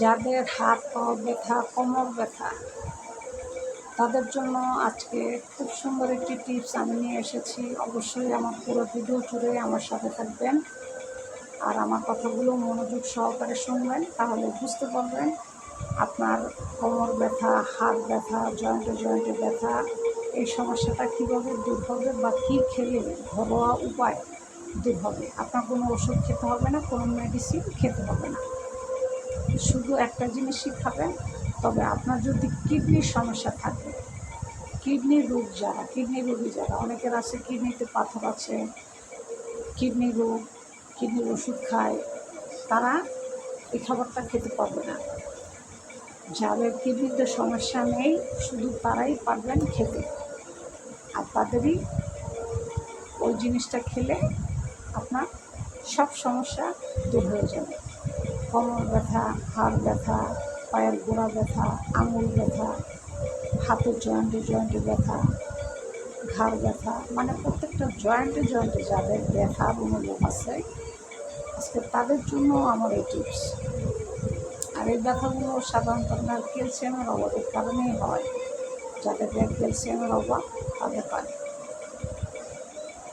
যাদের হাত পা ব্যথা, কোমর ব্যথা, তাদের জন্য আজকে খুব সুন্দর একটি টিপস আমি নিয়ে এসেছি। অবশ্যই আমার পুরো ভিডিও জুড়ে আমার সাথে থাকবেন আর আমার কথাগুলো মনোযোগ সহকারে শুনবেন, তাহলে বুঝতে পারবেন আপনার কোমর ব্যথা, হাত ব্যথা জয়েন্টে জয়েন্টে ব্যথা, এই সমস্যাটা কীভাবে দূর হবে বা কী খেলে ঘরোয়া উপায় দূর হবে। আপনার কোনো ওষুধ খেতে হবে না, কোনো মেডিসিন খেতে হবে না। শুধু একটা জিনিসই খাবেন, তবে আপনার যদি কিডনির সমস্যা থাকে, কিডনির রোগ যারা, কিডনি রোগী যারা, অনেকের আছে কিডনিতে পাথর আছে, কিডনি রোগ কিডনির ওষুধ খায়, তারা এই খাবারটা খেতে পারবে না। যাদের কিডনিতে সমস্যা নেই, শুধু তারাই পারবেন খেতে। আর তাদেরই ওই জিনিসটা খেলে আপনার সব সমস্যা দূর হয়ে যাবে। কোমর ব্যথা, হাড় ব্যথা, পায়ের গোড়া ব্যথা, আঙুল ব্যথা হাতের জয়েন্টে জয়েন্টে ব্যথা, ঘাড় ব্যথা মানে প্রত্যেকটা জয়েন্টে জয়েন্টে যাদের ব্যথার অনুভব আছে, আজকে তাদের জন্য আমার এই টিপস আর এই ব্যথাগুলো সাধারণত আপনার ক্যালসিয়ামের অভাবের কারণেই হয়। যাদের ক্যালসিয়ামের অভাব, তাদের হয়।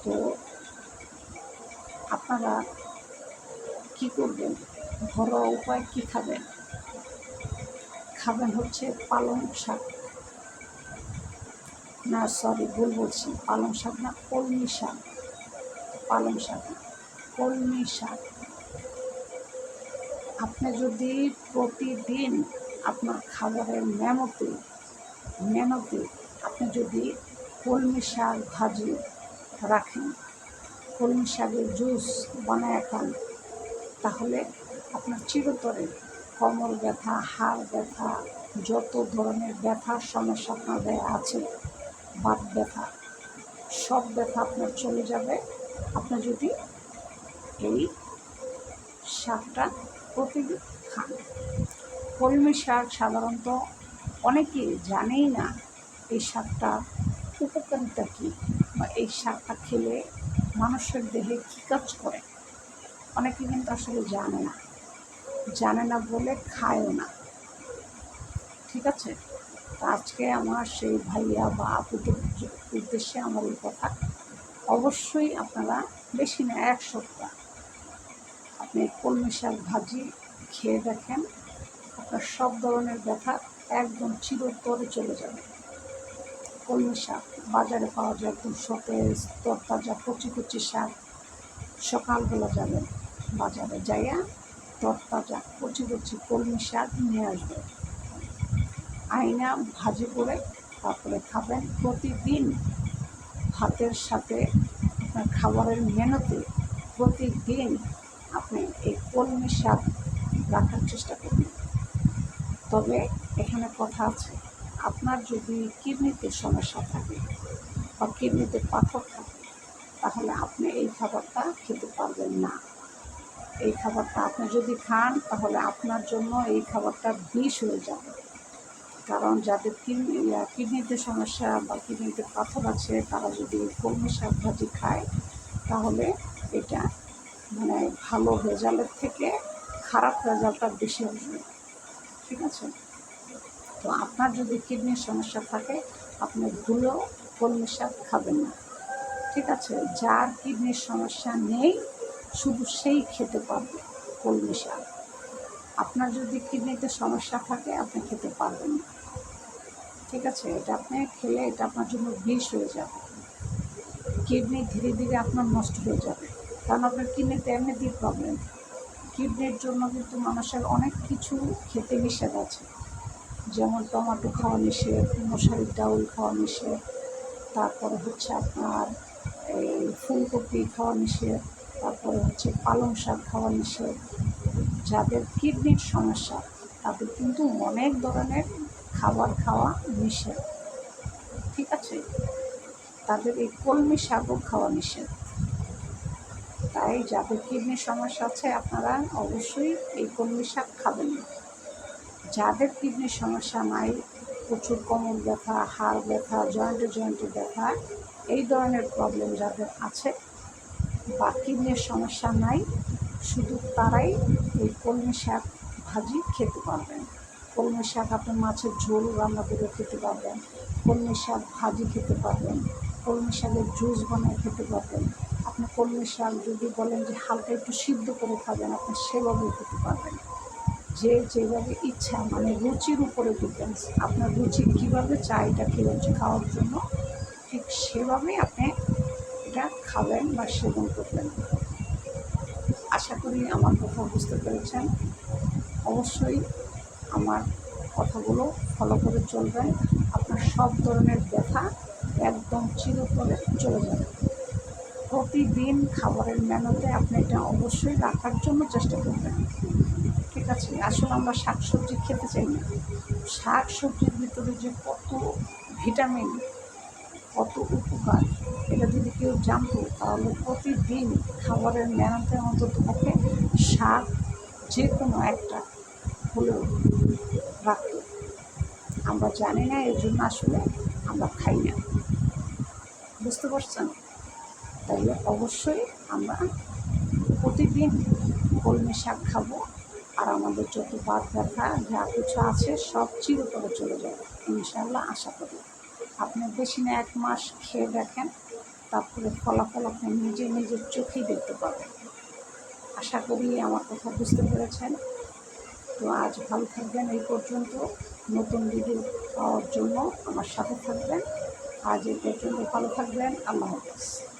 তো আপনারা কী করবেন? ঘরোয়া উপায় কী খাবেন? খাবেন হচ্ছে পালং শাক। না সরি ভুল বলছি। পালং শাক না, কলমি শাক। পালং শাক কলমি শাক। আপনি যদি প্রতিদিন আপনার খাবারের মেনতে মেনতে আপনি যদি কলমি শাক ভাজি রাখেন, কলমি শাকের জুস বানায় খান, তাহলে আপনার চিরতরে কোমর ব্যথা, হাড় ব্যথা, যত ধরনের ব্যথার সমস্যা আপনাদের আছে, বাত ব্যথা, সব ব্যথা আপনার চলে যাবে। আপনি যদি এই শাকটা প্রতিদিন খান। কলমি শাক সাধারণত অনেকেই জানেই না এই শাকটা উপকারিতা কী বা এই শাকটা খেলে মানুষের দেহে কী কাজ করে। অনেকে কিন্তু আসলে জানে না। জানে না বলে খায়ও না। ঠিক আছে? আজকে আমার সেই ভাইয়া বা আপুদের উদ্দেশ্যে আমার এই কথা। অবশ্যই আপনারা বেশি না, এক সপ্তাহ। আপনি কলমি শাক ভাজি খেয়ে দেখেন, আপনার সব ধরনের ব্যথা একদম চিরতরে চলে যাবে। কলমি শাক বাজারে পাওয়া যায় একদম সতেজ, তরতাজা, কচি কচি শাক সকালবেলা যাবেন বাজারে যাইয়া তরতাজা কচি কচি কলমি শাক নিয়ে আসবে। আইনা ভাজি করে তারপরে খাবেন। প্রতিদিন ভাতের সাথে আপনার খাবারের মেনুতে প্রতিদিন আপনি এই কলমি শাক রাখার চেষ্টা করবেন তবে এখানে কথা আছে, আপনার যদি কিডনিতে সমস্যা থাকে বা কিডনিতে পাথর থাকে, তাহলে আপনি এই খাবারটা খেতে পারবেন না। এই খাবারটা আপনি যদি খান, তাহলে আপনার জন্য এই খাবারটা বিষ হয়ে যাবে। কারণ যাদের কিডনি কিডনিতে সমস্যা বা কিডনিতে পাথর আছে, তারা যদি কলমি শাক ভাজি খায়, তাহলে এটা মানে ভালো রেজাল্টের থেকে খারাপ রেজাল্টটা বেশি আসবে ঠিক আছে? তো আপনার যদি কিডনির সমস্যা থাকে, আপনি ভুলেও কলমি শাক খাবেন না। ঠিক আছে? যার কিডনির সমস্যা নেই শুধু সেই খেতে পারবে কলমি শাক আপনার যদি কিডনিতে সমস্যা থাকে, আপনি খেতে পারবেন না। ঠিক আছে? এটা আপনি খেলে এটা আপনার জন্য বিষ হয়ে যাবে। কিডনি ধীরে ধীরে আপনার নষ্ট হয়ে যাবে। কারণ আপনার কিডনিতে এমনিতেই প্রবলেম কিডনির জন্য কিন্তু মানুষের অনেক কিছু খেতে নিষেধ আছে। যেমন টমেটো খাওয়া নিষেধ, মশারির ডাউল খাওয়া নিষেধ, তারপরে হচ্ছে আপনার এই ফুলকপি খাওয়া নিষেধ তারপরে হচ্ছে পালং শাক খাওয়া নিষেধ। যাদের কিডনির সমস্যা, তাদের কিন্তু অনেক ধরনের খাবার খাওয়া নিষেধ। ঠিক আছে? তাদের এই কলমি শাকও খাওয়া নিষেধ। তাই যাদের কিডনির সমস্যা আছে, আপনারা অবশ্যই এই কলমি শাক খাবেন। না যাদের কিডনির সমস্যা নাই, প্রচুর কোমর ব্যথা, হাড় ব্যথা, জয়েন্টে জয়েন্টে ব্যথা, এই ধরনের প্রবলেম যাদের আছে বা কিডনির সমস্যা নাই, শুধু তারাই এই কলমি শাক ভাজি খেতে পারবেন। কলমি শাক আপনি মাছের ঝোল রান্না করে খেতে পারবেন, কলমি শাক ভাজি খেতে পারবেন, কলমি শাকের জুস বানিয়ে খেতে পারবেন। আপনি কলমি শাক যদি বলেন যে হালকা একটু সিদ্ধ করে খাবেন, আপনি সেভাবেও খেতে পারবেন। যে যেভাবে ইচ্ছা মানে রুচির উপরে ডিপেন্ডস আপনার রুচি কীভাবে চাই এটা কীভাবে খাওয়ার জন্য, ঠিক সেভাবেই আপনি এটা খাবেন বা সেবন করবেন। আশা করি আমার কথা বুঝতে পেরেছেন। অবশ্যই আমার কথাগুলো ফলো করে চলবেন। আপনার সব ধরনের ব্যথা একদম চিরতরে চলে যাবে। প্রতিদিন খাবারের মেনুতে আপনি এটা অবশ্যই রাখার জন্য চেষ্টা করবেন। ঠিক আছে, আসলে আমরা শাক সবজি খেতে চাই না। শাক সবজির ভিতরে যে কত ভিটামিন কত উপকার। এটা যদি কেউ জানতো, তাহলে প্রতিদিন খাবারের মেনুতে অন্তত পক্ষে শাক যে কোনো একটা হলেও রাখতো। আমরা জানি না, এর জন্য আসলে আমরা খাই না। বুঝতে পারছেন? তাইলে অবশ্যই আমরা প্রতিদিন কলমি শাক খাব, আর আমাদের যত বাদ ব্যথা, যা কিছু আছে, সব চিরতরে চলে যাবে। ইনশাল্লাহ আশা করি। আপনি বেশি না এক মাস খেয়ে দেখেন, তারপরে ফলাফল আপনি নিজে নিজের চোখেই দেখতে পাবেন। আশা করি আমার কথা বুঝতে পেরেছেন। তো আজ ভালো থাকবেন এই পর্যন্ত। নতুন ভিডিও পাওয়ার জন্য আমার সাথে থাকবেন। আজ এই পর্যন্ত ভালো থাকবেন। আল্লাহ হাফেজ।